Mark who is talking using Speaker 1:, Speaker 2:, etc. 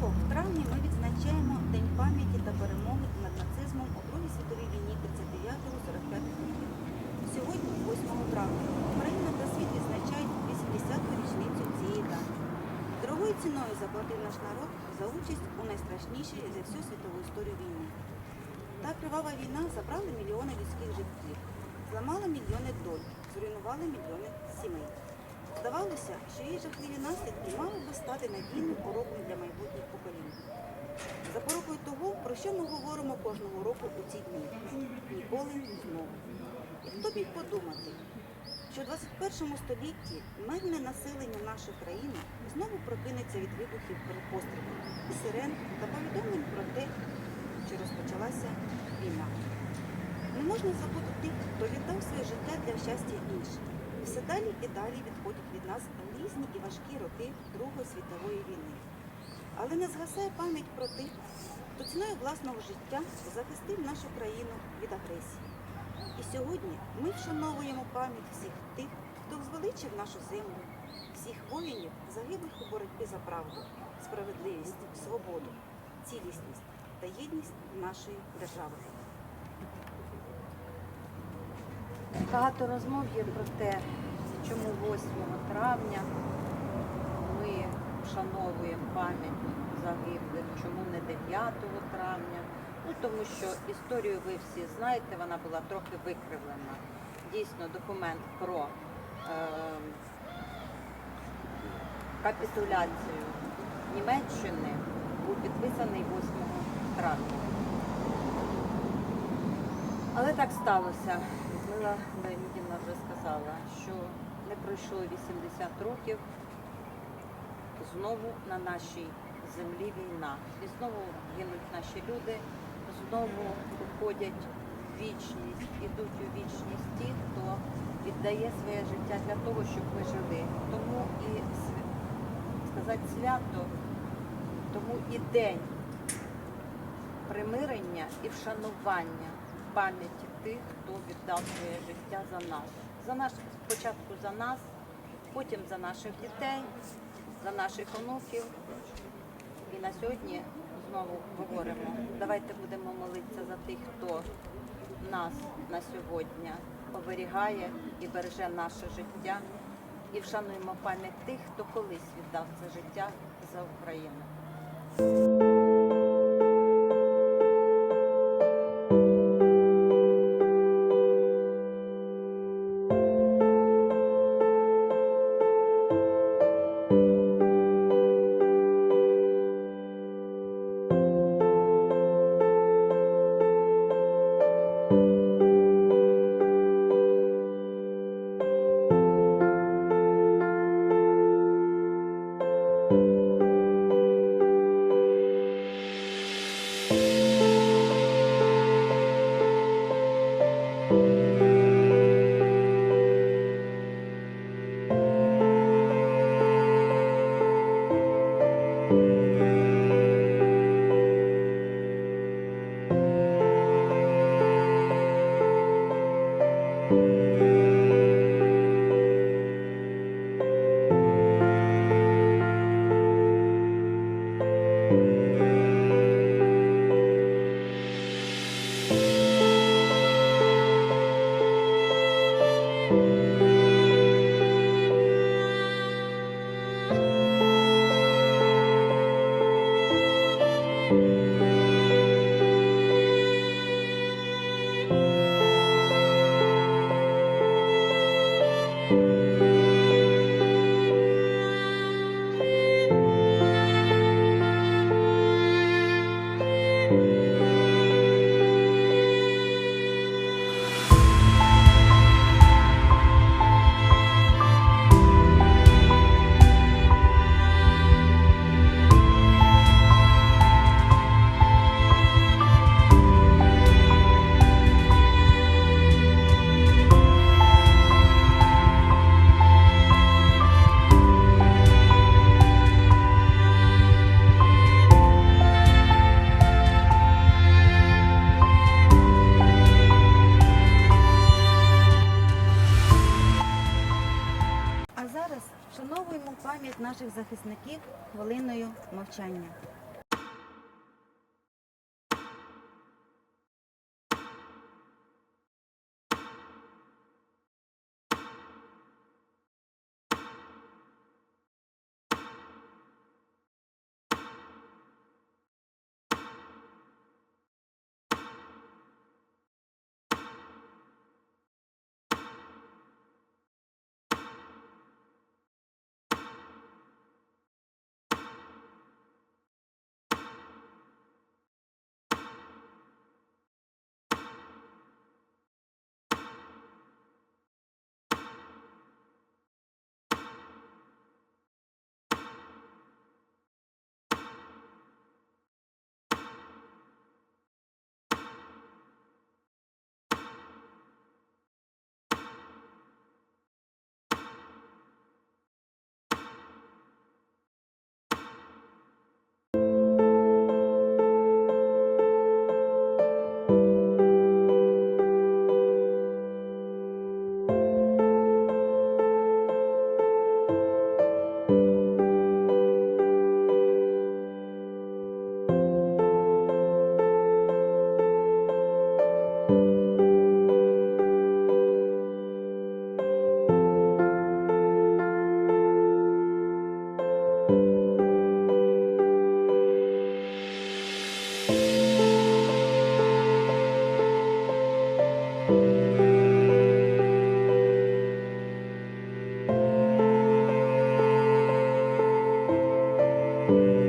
Speaker 1: Щороку в травні ми відзначаємо День пам'яті та перемоги над нацизмом у Другій світовій війні 39-45 років. Сьогодні, 8 травня, Україна та світ відзначають 80-ту річницю цієї дати. Дорогою ціною заплатив наш народ за участь у найстрашнішій за всю світову історію війні. Та кривава війна забрала мільйони людських життів, зламала мільйони доль, зруйнувала мільйони сімей. Здавалося, що її жахливі наслідки мали би стати надійним уроком для майбутніх поколінь. Запорукою того, про що ми говоримо кожного року у ці дні. Ніколи знову. І хто міг подумати, що в 21 столітті мирне населення нашої країни знову прокинеться від вибухів пострілів і сирен та повідомлень про те, що розпочалася війна. Не можна забути тих, хто віддав своє життя для щастя інших. Все далі і далі відходять від нас різні і важкі роки Другої світової війни. Але не згасає пам'ять про тих, хто ціною власного життя захистив нашу країну від агресії. І сьогодні ми вшановуємо пам'ять всіх тих, хто звеличив нашу землю, всіх воїнів, загиблих у боротьбі за правду, справедливість, свободу, цілісність та єдність нашої держави.
Speaker 2: Багато розмов є про те, чому 8 травня ми вшановуємо пам'ять загиблих, чому не 9 травня. Ну, тому що історію ви всі знаєте, вона була трохи викривлена. Дійсно, документ про е, капітуляцію Німеччини був підписаний 8 травня. Але так сталося. Людмила Леонідівна вже сказала, що не пройшло 80 років. Знову на нашій землі війна. І знову гинуть наші люди, знову уходять в вічність, ідуть у вічність ті, хто віддає своє життя для того, щоб ми жили. Тому і сказати свято, тому і день примирення і вшанування пам'яті тих, хто віддав своє життя за нас. За наш спочатку за нас, потім за наших дітей, за наших онуків. І на сьогодні знову говоримо, давайте будемо молитися за тих, хто нас на сьогодні оберігає і береже наше життя. І вшануємо пам'ять тих, хто колись віддав це життя за Україну.
Speaker 1: Thank you. Вшановуємо пам'ять захисників хвилиною мовчання. Thank you.